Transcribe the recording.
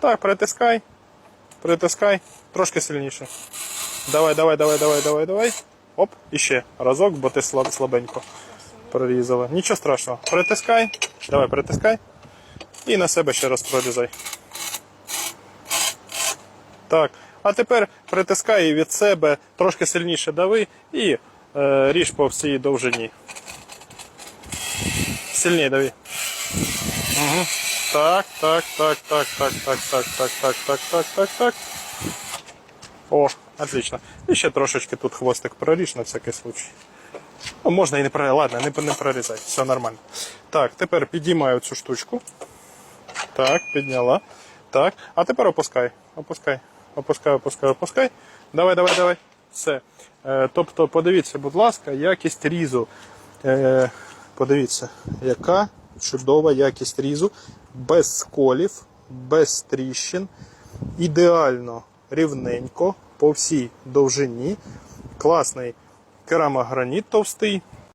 Так, притискай. Притискай. Трошки сильніше. Давай, давай, давай, давай, давай, давай. Оп, і ще разок, бо ти слабенько прорізала. Нічого страшного. Притискай. Давай, притискай. І на себе ще раз прорізай. Так. А тепер притискай від себе, трошки сильніше дави і е, ріж по всій довжині. Сильніше дави. Угу. Так, так, так, так, так, так, так, так, так, так, так, так, так. О, отлично. І ще трошечки тут хвостик проріж на всякий случай. Ну, можна і не прорізати. Ладно, не, не прорізай, все нормально. Так, тепер підіймаю цю штучку. Так, підняла. Так. А тепер опускай. Опускай. Опускай, опускай, опускай. Давай, давай, давай. Все. Е, тобто, подивіться, будь ласка, якість різу. Е, подивіться, яка чудова якість різу. Без сколів, без тріщин. Ідеально рівненько по всій довжині. Класний керамограніт товстий.